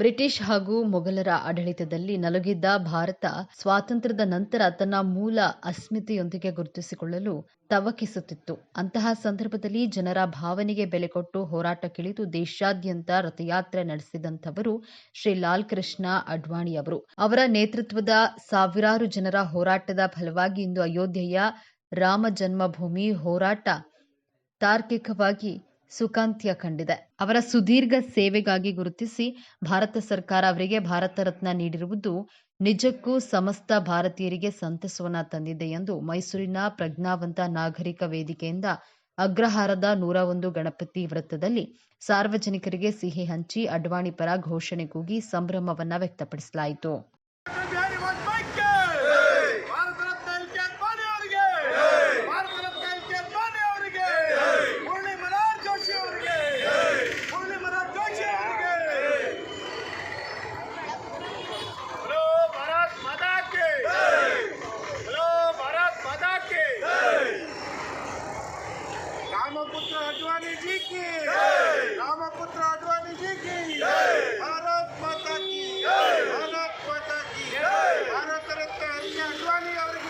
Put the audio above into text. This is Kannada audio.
ಬ್ರಿಟಿಷ್ ಹಾಗೂ ಮೊಘಲರ ಆಡಳಿತದಲ್ಲಿ ನಲುಗಿದ್ದ ಭಾರತ ಸ್ವಾತಂತ್ರ್ಯದ ನಂತರ ತನ್ನ ಮೂಲ ಅಸ್ಮಿತೆಯೊಂದಿಗೆ ಗುರುತಿಸಿಕೊಳ್ಳಲು ತವಕಿಸುತ್ತಿತ್ತು. ಅಂತಹ ಸಂದರ್ಭದಲ್ಲಿ ಜನರ ಭಾವನೆಗೆ ಬೆಲೆ ಕೊಟ್ಟು ಹೋರಾಟಕ್ಕಿಳಿದು ದೇಶಾದ್ಯಂತ ರಥಯಾತ್ರೆ ನಡೆಸಿದಂಥವರು ಶ್ರೀ ಲಾಲ್ ಕೃಷ್ಣ ಅಡ್ವಾಣಿಯವರು ಅವರ ನೇತೃತ್ವದ ಸಾವಿರಾರು ಜನರ ಹೋರಾಟದ ಫಲವಾಗಿ ಇಂದು ಅಯೋಧ್ಯೆಯ ರಾಮ ಜನ್ಮಭೂಮಿ ಹೋರಾಟ ತಾರ್ಕಿಕವಾಗಿ ಸುಖಾಂತ್ಯ ಕಂಡಿದೆ. ಅವರ ಸುದೀರ್ಘ ಸೇವೆಗಾಗಿ ಗುರುತಿಸಿ ಭಾರತ ಸರ್ಕಾರ ಅವರಿಗೆ ಭಾರತ ರತ್ನ ನೀಡಿರುವುದು ನಿಜಕ್ಕೂ ಸಮಸ್ತ ಭಾರತೀಯರಿಗೆ ಸಂತಸವನ್ನ ತಂದಿದೆ ಎಂದು ಮೈಸೂರಿನ ಪ್ರಜ್ಞಾವಂತ ನಾಗರಿಕ ವೇದಿಕೆಯಿಂದ ಅಗ್ರಹಾರದ ನೂರ ಒಂದು ಗಣಪತಿ ವೃತ್ತದಲ್ಲಿ ಸಾರ್ವಜನಿಕರಿಗೆ ಸಿಹಿ ಹಂಚಿ ಅಡ್ವಾಣಿ ಪರ ಘೋಷಣೆ ಕೂಗಿ ಸಂಭ್ರಮವನ್ನ ವ್ಯಕ್ತಪಡಿಸಲಾಯಿತು. रामपुत्र अडवाणी जी की। रामपुत्र